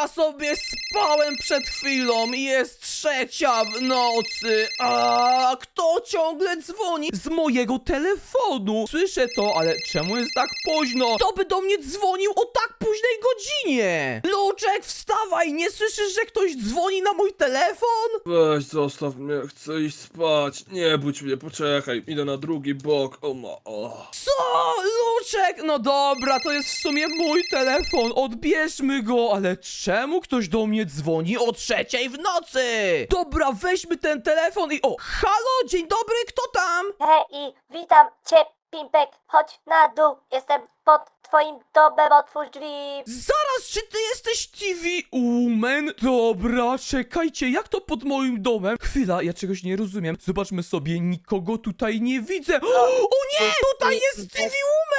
ja sobie spałem przed chwilą i jest trzecia w nocy. A kto ciągle dzwoni z mojego telefonu? Słyszę to, ale czemu jest tak późno? Kto by do mnie dzwonił o tak późnej godzinie? Luczek, wstawaj! Nie słyszysz, że ktoś dzwoni na mój telefon? Weź, zostaw mnie, chcę iść spać. Nie budź mnie, poczekaj, idę na drugi bok. O, no, o. Co? Luczek? No dobra, to jest w sumie mój telefon, odbierzmy go, ale czemu ktoś do mnie dzwoni o trzeciej w nocy? Dobra, weźmy ten telefon i o, halo, dzień dobry, kto tam? Hej, witam cię, Pimpek. Chodź na dół. Jestem pod twoim domem. Otwórz drzwi. Zaraz, czy ty jesteś TV Woman? Dobra, czekajcie, jak to pod moim domem? Chwila, ja czegoś nie rozumiem. Zobaczmy sobie, nikogo tutaj nie widzę. O nie, tutaj jest TV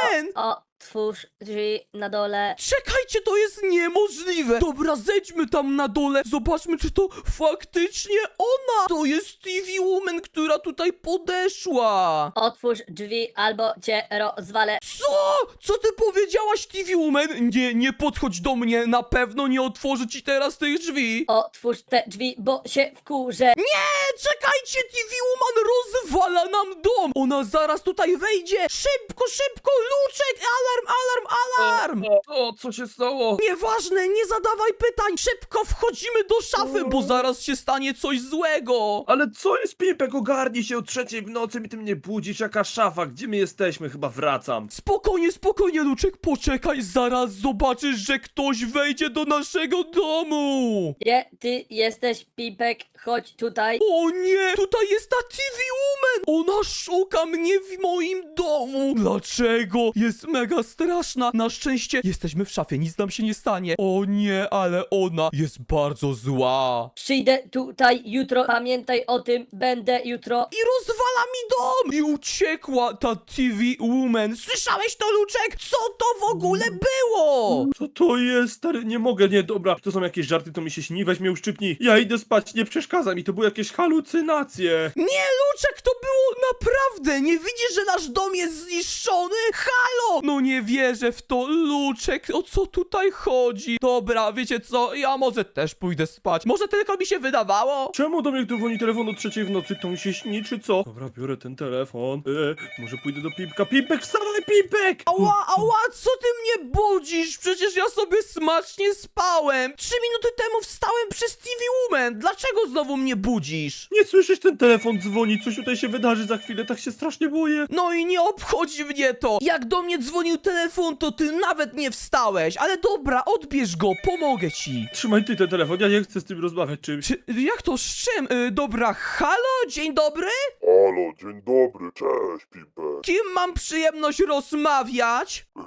Woman! Otwórz drzwi na dole. Czekajcie, to jest niemożliwe! Dobra, zejdźmy tam na dole, zobaczmy, czy to faktycznie ona! To jest TV Woman, która tutaj podeszła! Otwórz drzwi albo cię rozwalę. Co? Co ty powiedziałaś, TV Woman? Nie, nie podchodź do mnie, na pewno nie otworzę ci teraz tych drzwi! Otwórz te drzwi, bo się wkurzę. Nie, czekajcie, TV Woman rozwala nam dom! Ona zaraz tutaj wejdzie! Szybko, szybko, Luczek! Alarm, alarm, alarm! O, o, co się stało? Nieważne, nie zadawaj pytań! Szybko wchodzimy do szafy, bo zaraz się stanie coś złego! Ale co jest, Pipek? Ogarnij się o trzeciej w nocy, mi ty mnie budzisz, jaka szafa, gdzie my jesteśmy? Chyba wracam. Spokojnie, spokojnie, Luczek, poczekaj, zaraz zobaczysz, że ktoś wejdzie do naszego domu! Gdzie ty jesteś, Pimpek? Chodź tutaj. O nie, tutaj jest ta TV Woman! Ona szuka mnie w moim domu! Dlaczego? Jest mega straszna! Na szczęście jesteśmy w szafie, nic nam się nie stanie. O nie, ale ona jest bardzo zła. Przyjdę tutaj jutro. Pamiętaj o tym. Będę jutro. I rozwala mi dom! I uciekła ta TV Woman. Słyszałeś to, Luczek? Co to w ogóle było? Co to jest, stary? Nie mogę, nie, dobra. To są jakieś żarty, to mi się śni, weź mnie uszczypnij. Ja idę spać, nie przeszkadza mi, to były jakieś halucynacje. Nie, Luczek, to było naprawdę! Nie widzisz, że nasz dom jest zniszczony? Halo! No nie wierzę w to, Luczek, o co tutaj chodzi? Dobra, wiecie co, ja może też pójdę spać. Może tylko mi się wydawało? Czemu do mnie dzwoni telefon o trzeciej w nocy? To mi się śni, czy co? Dobra, biorę ten telefon. E, może pójdę do Pipka. Pipek, wstawaj, Pipek! Ała, ała, co ty mnie budzisz? Przecież ja sobie smacznie spałem. Trzy minuty temu wstałem przez TV Woman. Dlaczego znowu mnie budzisz? Nie słyszysz, ten telefon dzwoni, coś tutaj się wydarzy za chwilę, tak się strasznie boję. No i nie obchodzi mnie to. Jak do mnie dzwonił telefon, to ty nawet nie wstałeś. Ale dobra, odbierz go, pomogę ci. Trzymaj ty ten telefon, ja nie chcę z tym rozmawiać czymś. Czy, jak to, z czym? Y, dobra, halo, dzień dobry? Halo, dzień dobry, cześć Pimpek. Kim mam przyjemność rozmawiać? E,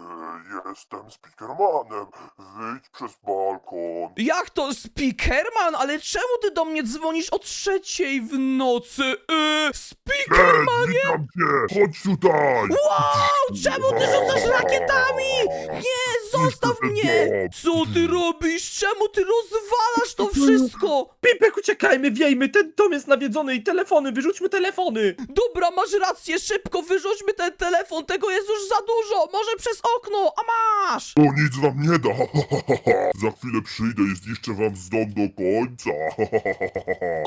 jestem speakermanem. Wyjdź przez balkon. Jak to, Speakerman? Ale czemu ty do mnie dzwonisz o trzeciej w nocy? Yy, Speakermanie? witam cię! Chodź tutaj! Wow, czemu ty rzucasz rakietami? Nie, zostaw mnie! Co ty robisz? Czemu ty rozwalasz to wszystko? Pipek, uciekajmy, wiejmy, ten dom jest nawiedzony i telefony, wyrzućmy telefony! Dobra, masz rację, szybko wyrzućmy ten telefon, tego jest już za dużo, może przez okno, a masz! To nic wam nie da. Za chwilę przyjdę i zniszczę wam z dom do końca.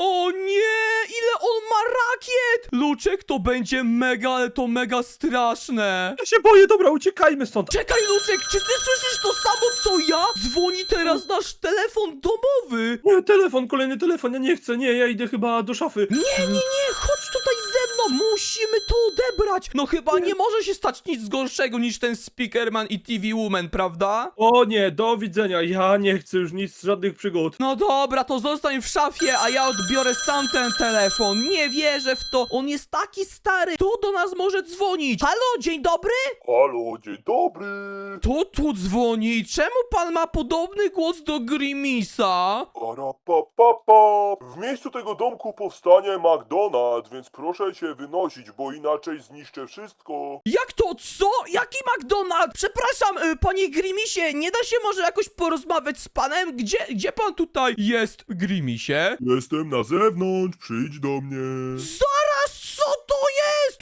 O nie, ile on ma rakiet! Luczek, to będzie mega, ale to mega straszne. Ja się boję, dobra, uciekajmy stąd. Czekaj, Luczek, czy ty słyszysz to samo co ja? Dzwoni teraz nasz telefon domowy. Nie, telefon, kolejny telefon, ja nie chcę, nie, ja idę chyba do szafy. Nie, nie, nie, chodź tutaj ze mną, musimy to odebrać. No chyba nie może się stać nic gorszego niż ten Speakerman i TV Woman, prawda? O nie, do widzenia, ja nie chcę już nic, żadnych przygód. No dobra, to zostań w szafie, a ja odbiorę sam ten telefon. Nie wierzę w to. On jest taki stary. Kto do nas może dzwonić? Halo, dzień dobry? Halo, dzień dobry. Kto tu dzwoni? Czemu pan ma podobny głos do Grimisa? Ara, pa, pa, W miejscu tego domku powstanie McDonald's, więc proszę się wynosić, bo inaczej zniszczę wszystko. Jak to? Co? Jaki McDonald? Przepraszam, y, panie Grimisie, nie da się może jakoś porozmawiać z panem? Gdzie, gdzie pan tutaj jest, Grimisie? Jestem na zewnątrz, przyjdź do mnie. Co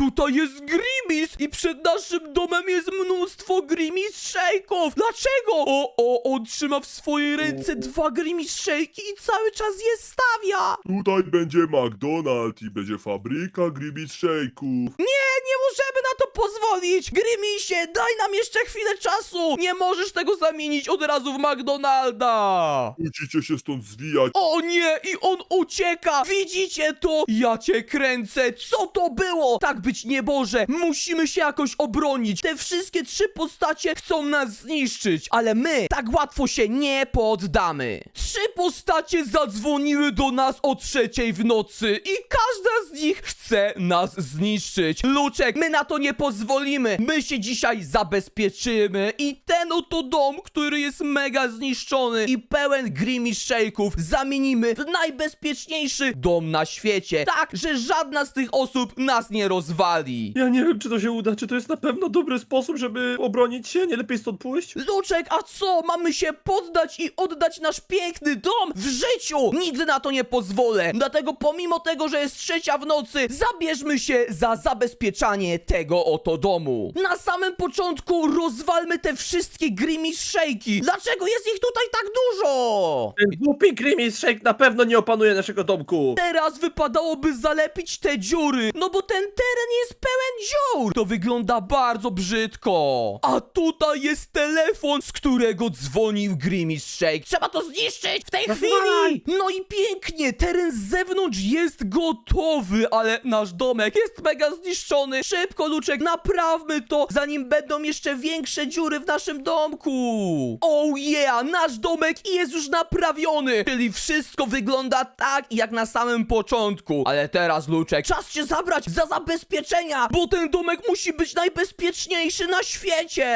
jest? Tutaj jest Grimis i przed naszym domem jest mnóstwo Grimis Shake'ów. Dlaczego? O, o, on trzyma w swojej ręce dwa Grimis Shake'i i cały czas je stawia. Tutaj będzie McDonald's i będzie fabryka Gribbit Shake'ów. Nie, nie możemy na to pozwolić! Grimisie, daj nam jeszcze chwilę czasu! Nie możesz tego zamienić od razu w McDonalda! Musicie się stąd zwijać. O nie, i on ucieka! Widzicie to? Ja cię kręcę! Co to było? Tak być nie może! Musimy się jakoś obronić! Te wszystkie trzy postacie chcą nas zniszczyć, ale my tak łatwo się nie poddamy! Trzy postacie zadzwoniły do nas o trzeciej w nocy i każda z nich chce nas zniszczyć! Luczek, my na to nie pozwolimy! My się dzisiaj zabezpieczymy i ten oto dom, który jest mega zniszczony i pełen grimy shake'ów zamienimy w najbezpieczniejszy dom na świecie. Tak, że żadna z tych osób nas nie rozwali. Ja nie wiem, czy to się uda, czy to jest na pewno dobry sposób, żeby obronić się? Nie lepiej stąd pójść? Luczek, a co? Mamy się poddać i oddać nasz piękny dom? W życiu! Nigdy na to nie pozwolę! Dlatego pomimo tego, że jest trzecia w nocy, zabierzmy się za zabezpieczanie tego oto domu. Na samym początku rozwalmy te wszystkie Grimace Shake'i. Dlaczego jest ich tutaj tak dużo? Ten głupi Grimace Shake na pewno nie opanuje naszego domku. Teraz wypadałoby zalepić te dziury, no bo ten teren jest pełen dziur. To wygląda bardzo brzydko. A tutaj jest telefon, z którego dzwonił Grimace Shake. Trzeba to zniszczyć w tej chwili. No i pięknie, teren z zewnątrz jest gotowy, ale nasz domek jest mega zniszczony. Szybko, Luczek, naprawmy to, zanim będą jeszcze większe dziury w naszym domku. Oh yeah, nasz domek jest już naprawiony, czyli wszystko wygląda tak jak na samym początku. Ale teraz, Luczek, czas się zabrać za zabezpieczenia, bo ten domek musi być najbezpieczniejszy na świecie.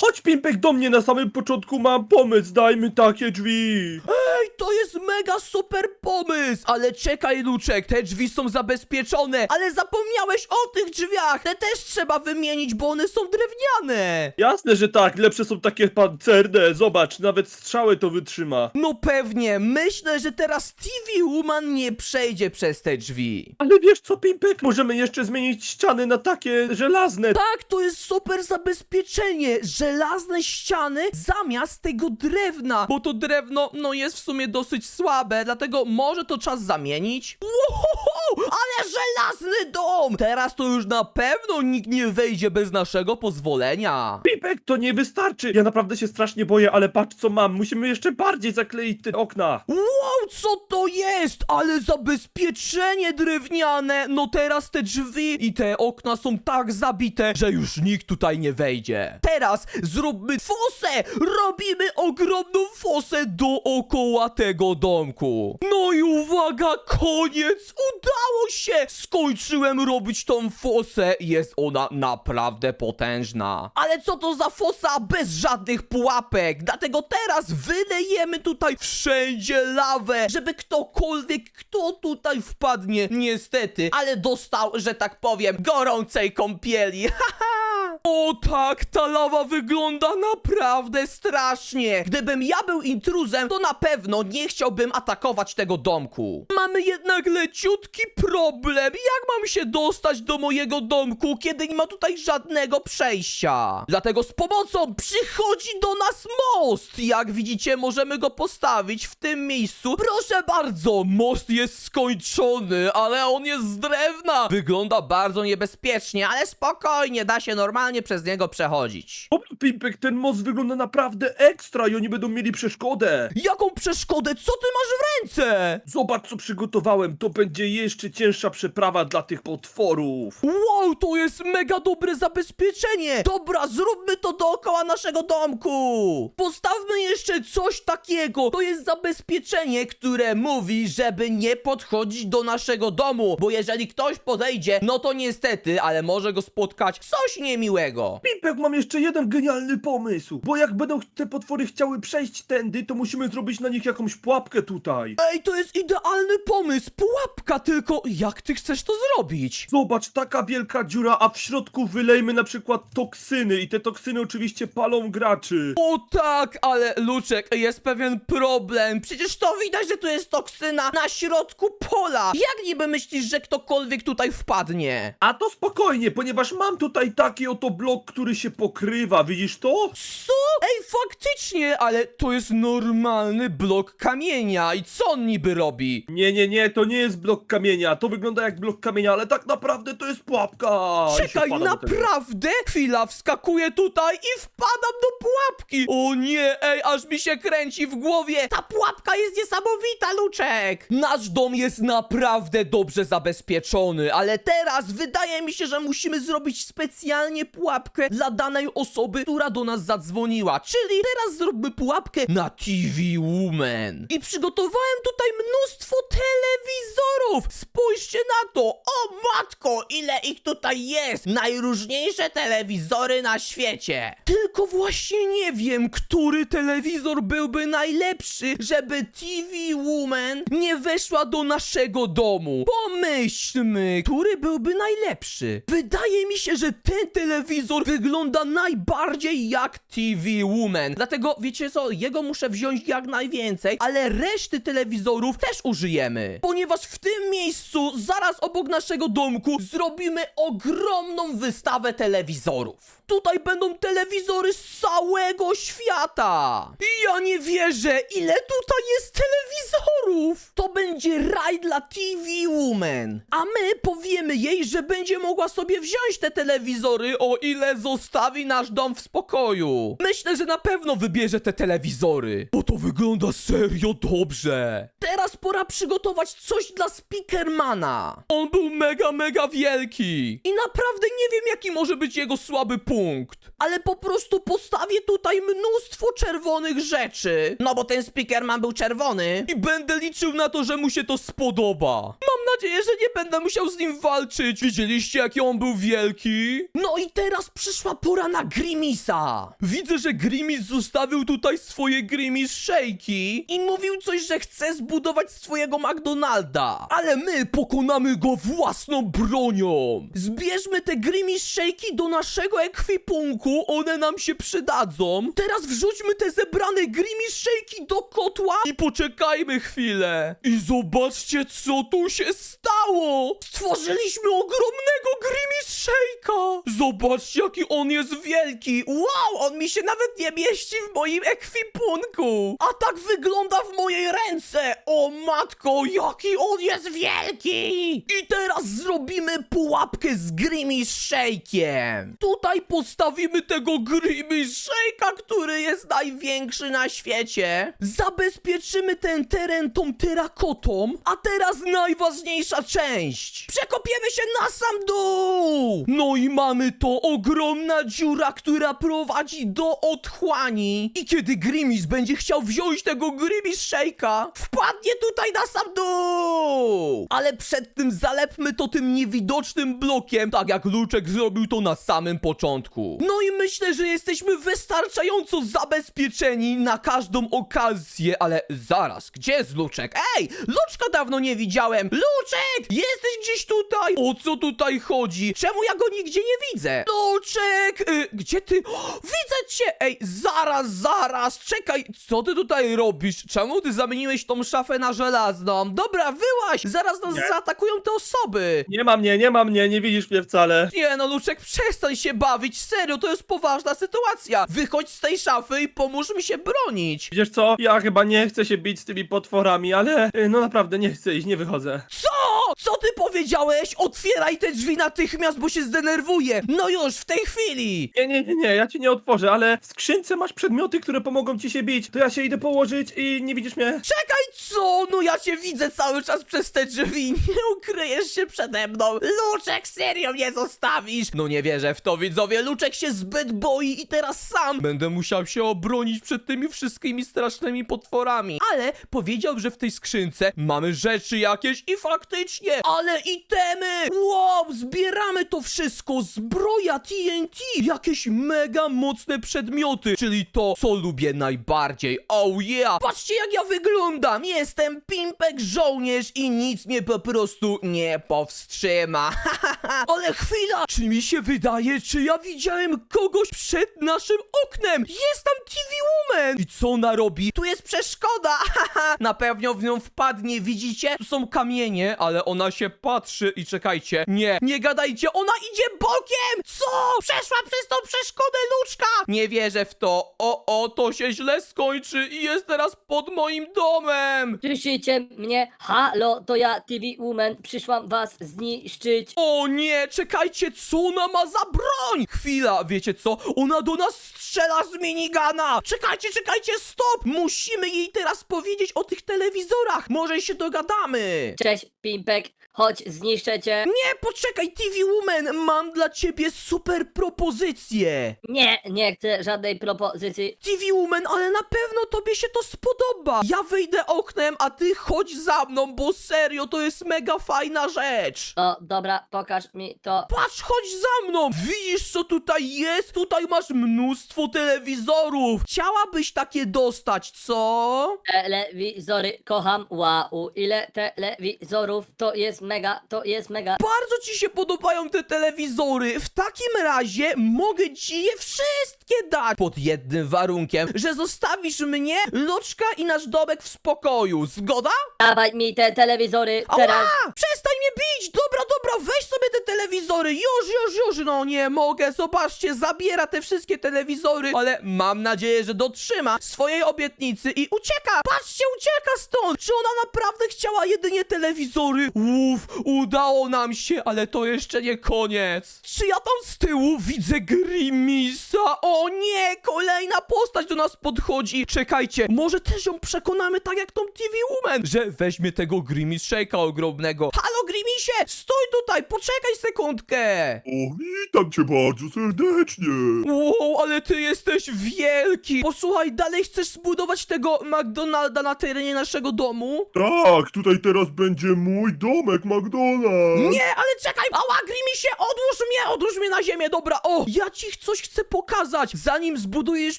Chodź, Pimpek, do mnie na samym początku mam pomysł, dajmy takie drzwi. Ej, to jest mega super pomysł! Ale czekaj, Luczek, te drzwi są zabezpieczone, ale zapomniałeś o tych drzwiach! Te też trzeba wymienić, bo one są drewniane! Jasne, że tak, lepsze są takie pancerne, zobacz, nawet strzały to wytrzyma. No pewnie, myślę, że teraz TV Woman nie przejdzie przez te drzwi. Ale wiesz co, Pimpek? Możemy jeszcze zmienić ściany na takie żelazne. Tak, to jest super zabezpieczenie! Żelazne ściany zamiast tego drewna! Bo to drewno, no jest w sumie dosyć słabe, dlatego może to czas zamienić? Wow, ale żelazny dom! Teraz to już na pewno nikt nie wejdzie bez naszego pozwolenia. Pimpek, to nie wystarczy. Ja naprawdę się strasznie boję, ale patrz co mam. Musimy jeszcze bardziej zakleić te okna. Wow, co to jest? Ale zabezpieczenie drewniane! No teraz te drzwi i te okna są tak zabite, że już nikt tutaj nie wejdzie. Teraz zróbmy fosę! Robimy ogromną fosę dookoła tego domku. No i uwaga, koniec! Udało się! Skończyłem robić tą fosę jest ona naprawdę potężna. Ale co to za fosa bez żadnych pułapek? Dlatego teraz wylejemy tutaj wszędzie lawę, żeby ktokolwiek, kto tutaj wpadnie, niestety, ale dostał, że tak powiem, gorącej kąpieli. Haha! O tak, ta lawa wygląda naprawdę strasznie. Gdybym ja był intruzem, to na pewno nie chciałbym atakować tego domku. Mamy jednak leciutki problem. Jak mam się dostać do mojego domku, kiedy nie ma tutaj żadnego przejścia? Dlatego z pomocą przychodzi do nas most. Jak widzicie, możemy go postawić w tym miejscu. Proszę bardzo, most jest skończony, ale on jest z drewna. Wygląda bardzo niebezpiecznie, ale spokojnie, da się normalnie przez niego przechodzić. O, Pimpek, ten most wygląda naprawdę ekstra i oni będą mieli przeszkodę. Jaką przeszkodę? Co ty masz w ręce? Zobacz, co przygotowałem. To będzie jeszcze cięższa przeprawa dla tych potworów. Wow, to jest mega dobre zabezpieczenie! Dobra, zróbmy to dookoła naszego domku! Postawmy jeszcze coś takiego! To jest zabezpieczenie, które mówi, żeby nie podchodzić do naszego domu, bo jeżeli ktoś podejdzie, no to niestety, ale może go spotkać coś niemiłego. Miłego. Pimpek, mam jeszcze jeden genialny pomysł. Bo jak będą ch- te potwory chciały przejść tędy, to musimy zrobić na nich jakąś pułapkę tutaj. Ej, to jest idealny pomysł, pułapka, tylko jak ty chcesz to zrobić? Zobacz, taka wielka dziura, a w środku wylejmy na przykład toksyny i te toksyny oczywiście palą graczy. O tak, ale Luczek, jest pewien problem. Przecież to widać, że tu jest toksyna na środku pola. Jak niby myślisz, że ktokolwiek tutaj wpadnie? A to spokojnie, ponieważ mam tutaj taki oto blok, który się pokrywa, widzisz to? Co? Ej, faktycznie, ale to jest normalny blok kamienia. I co on niby robi? Nie, nie, nie, to nie jest blok kamienia, to wygląda jak blok kamienia, ale tak naprawdę to jest pułapka. I się Czekaj, wpada do tego. naprawdę? Chwila, wskakuję tutaj i wpadam do pułapki. O nie, ej, aż mi się kręci w głowie. Ta pułapka jest niesamowita, Luczek. Nasz dom jest naprawdę dobrze zabezpieczony, ale teraz wydaje mi się, że musimy zrobić specjalnie pułapkę dla danej osoby, która do nas zadzwoniła. Czyli teraz zróbmy pułapkę na TV Woman. I przygotowałem tutaj mnóstwo telewizorów. Spójrzcie na to. O matko, ile ich tutaj jest. Najróżniejsze telewizory na świecie. Tylko właśnie nie wiem, który telewizor byłby najlepszy, żeby TV Woman nie weszła do naszego domu. Pomyślmy, który byłby najlepszy. Wydaje mi się, że ten telewizor wygląda najbardziej jak TV Woman. Dlatego wiecie co, jego muszę wziąć jak najwięcej, ale reszty telewizorów też użyjemy. Ponieważ w tym miejscu, zaraz obok naszego domku, zrobimy ogromną wystawę telewizorów. Tutaj będą telewizory z całego świata. I ja nie wierzę, ile tutaj jest telewizorów. To będzie raj dla TV Woman. A my powiemy jej, że będzie mogła sobie wziąć te telewizory, o ile zostawi nasz dom w spokoju. Myślę, że na pewno wybierze te telewizory, bo to wygląda serio dobrze. Teraz pora przygotować coś dla Speakermana. On był mega, mega wielki. I naprawdę nie wiem, jaki może być jego słaby punkt. Ale po prostu postawię tutaj mnóstwo czerwonych rzeczy. No bo ten Speakerman był czerwony. I będę liczył na to, że mu się to spodoba. Mam nadzieję, że nie będę musiał z nim walczyć. Widzieliście, jaki on był wielki? No i teraz przyszła pora na Grimisa. Widzę, że Grimis zostawił tutaj swoje Grimis Shake'i i mówił coś, że chce zbudować swojego McDonalda. Ale my pokonamy go własną bronią. Zbierzmy te Grimis Shake'i do naszego ekwipunku, one nam się przydadzą. Teraz wrzućmy te zebrane Grimis Shake'i do kotła i poczekajmy chwilę. I zobaczcie, co tu się stało. Stworzyliśmy ogromnego Grimis Shake'a. Zobaczcie, jaki on jest wielki. Wow, on mi się nawet nie mieści w moim ekwipunku. A tak wygląda w mojej ręce. O matko, jaki on jest wielki. I teraz zrobimy pułapkę z Grimis Shake'iem. Tutaj postawimy tego Grimis Shake'a, który jest największy na świecie. Zabezpieczymy ten teren tą terakotą. A teraz najważniejsza część. Przekopiemy się na sam dół. No i mamy to ogromna dziura, która prowadzi do otchłani. I kiedy Grimis będzie chciał wziąć tego Grimis Shake'a, wpadnie tutaj na sam dół. Ale przed tym zalepmy to tym niewidocznym blokiem, tak jak Luczek zrobił to na samym początku. No i myślę, że jesteśmy wystarczająco zabezpieczeni na każdą okazję, ale zaraz, gdzie jest Luczek? Ej, Luczka dawno nie widziałem. Luczek, jesteś gdzieś tutaj? O co tutaj chodzi? Czemu ja go nigdzie nie widzę? Luczek, y, gdzie ty? O, widzę cię! Ej, zaraz, zaraz, czekaj, co ty tutaj robisz? Czemu ty zamieniłeś tą szafę na żelazną? Dobra, wyłaź, zaraz nas Nie. zaatakują te osoby. Nie ma mnie, nie ma mnie, nie widzisz mnie wcale. Nie no, Luczek, przestań się bawić, serio, to jest poważna sytuacja. Wychodź z tej szafy i pomóż mi się bronić. Wiesz co, ja chyba nie chcę się bić z tymi potworami, ale y, no naprawdę nie chcę iść, nie wychodzę. Co? Co ty powiedziałeś? Otwieraj te drzwi natychmiast, bo się zdenerwuję. No już, w tej chwili. Nie, nie, nie, nie, ja ci nie otworzę, ale w skrzynce masz przedmioty, które pomogą ci się bić. To ja się idę położyć i nie widzisz mnie? Czekaj, co? No ja cię widzę cały czas przez te drzwi. Nie ukryjesz się przede mną. Luczek, serio mnie zostawisz? No nie wierzę w to, widzowie. Luczek się zbyt boi i teraz sam będę musiał się obronić przed tymi wszystkimi strasznymi potworami. Ale powiedział, że w tej skrzynce mamy rzeczy jakieś i faktycznie amunicję, ale itemy! Wow, zbieramy to wszystko, zbroja TNT, jakieś mega mocne przedmioty, czyli to, co lubię najbardziej. Oh yeah! Patrzcie jak ja wyglądam, jestem pimpek żołnierz i nic mnie po prostu nie powstrzyma. ale chwila, czy mi się wydaje, czy ja widziałem kogoś przed naszym oknem? Jest tam TV Woman! I co ona robi? Tu jest przeszkoda! Na pewno w nią wpadnie, widzicie? Tu są kamienie, ale ona się patrzy i czekajcie. Nie, nie gadajcie, ona idzie bokiem! Co? Przeszła przez tą przeszkodę luczka! Nie wierzę w to. O, o, to się źle skończy i jest teraz pod moim domem! Słyszycie mnie? Halo, to ja TV Woman, przyszłam was zniszczyć. O nie, czekajcie, co ona ma za broń? Chwila, wiecie co? Ona do nas strzela z minigana! Czekajcie, czekajcie, stop! Musimy jej teraz powiedzieć o tych telewizorach! Może się dogadamy! Cześć, Pimpek, chodź, zniszczę cię. Nie, poczekaj, TV Woman! Mam dla ciebie super propozycję! Nie, nie chcę żadnej propozycji. TV Woman, ale na pewno tobie się to spodoba! Ja wyjdę oknem, a ty chodź za mną, bo serio, to jest mega fajna rzecz! O, dobra, pokaż mi to. Patrz, chodź za mną! Widzisz, co tutaj jest? Tutaj masz mnóstwo telewizorów! Chciałabyś takie dostać, co? Telewizory, kocham, wow, ile telewizorów, to jest mega, to jest mega. Bardzo ci się podobają te telewizory. W takim razie mogę ci je wszystkie dać. Pod jednym warunkiem, że zostawisz mnie, Loczka i nasz domek w spokoju. Zgoda? Dawaj mi te telewizory teraz. Ała! Przestań mnie bić! Dobra, dobra, weź sobie te telewizory! Już, już, już! No nie mogę, zobaczcie, zabiera te wszystkie telewizory, ale mam nadzieję, że dotrzyma swojej obietnicy i ucieka! Patrzcie, ucieka stąd! Czy ona naprawdę chciała jedynie telewizory? Uff, udało nam się, ale to jeszcze nie koniec. Czy ja tam z tyłu widzę Grimisa? O nie, kolejna postać do nas podchodzi. Czekajcie, może też ją przekonamy tak jak tą TV Woman, że weźmie tego Grimis Shake'a ogromnego. Halo Grimisie, stój tutaj, poczekaj sekundkę. O, witam cię bardzo serdecznie. Wow, ale ty jesteś wielki. Posłuchaj, dalej chcesz zbudować tego McDonalda na terenie naszego domu? Tak, tutaj teraz będzie mój domek McDonald's. Nie, ale czekaj! Ała, Grimisie, odłóż mnie, odłóż mnie na ziemię, dobra, o! Ja ci coś chcę pokazać! Zanim zbudujesz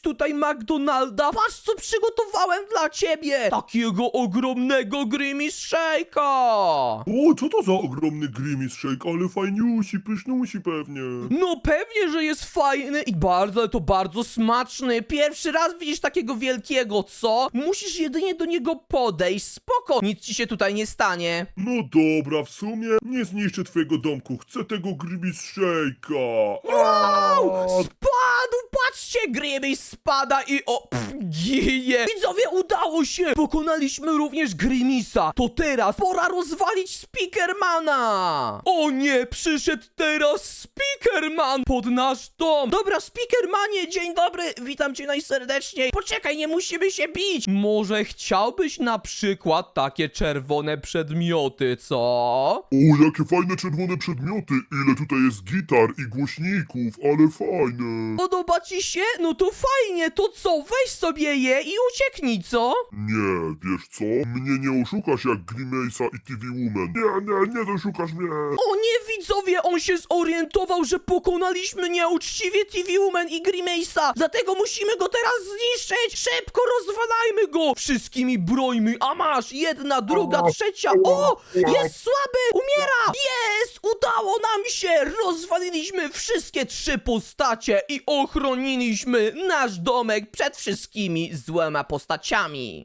tutaj McDonalda, patrz co przygotowałem dla ciebie! Takiego ogromnego Grimis Shake'a! O, co to za ogromny Grimace Shake, ale fajniusi, pysznusi pewnie. No pewnie, że jest fajny i bardzo, ale to bardzo smaczny. Pierwszy raz widzisz takiego wielkiego, co? Musisz jedynie do niego podejść, spoko, nic ci się tutaj nie stanie. No dobra, w sumie nie zniszczę twojego domku, chcę tego Shake'a. Wow! Patrzcie, Grimis spada i o, pff, ginie! Widzowie, udało się! Pokonaliśmy również Grimisa! To teraz pora rozwalić Speakermana! O nie, przyszedł teraz Speakerman pod nasz dom! Dobra, Speakermanie, dzień dobry, witam cię najserdeczniej. Poczekaj, nie musimy się bić! Może chciałbyś na przykład takie czerwone przedmioty, co? O, jakie fajne czerwone przedmioty, ile tutaj jest gitar i głośników, ale fajne. Podoba ci się? No to fajnie, to co? Weź sobie je i ucieknij, co? Nie, wiesz co? Mnie nie oszukasz jak Grimace'a i TV Woman. Nie, nie, nie doszukasz mnie. O nie, widzowie, on się zorientował, że pokonaliśmy nieuczciwie TV Woman i Grimace'a, dlatego musimy go teraz zniszczyć! Szybko rozwalajmy go! Wszystkimi brońmi, a masz, jedna, druga, trzecia, o! Jest słaby, umiera! Jest, udało nam się! Rozwaliliśmy wszystkie trzy postacie i ochroniliśmy nasz domek przed wszystkimi złema postaciami.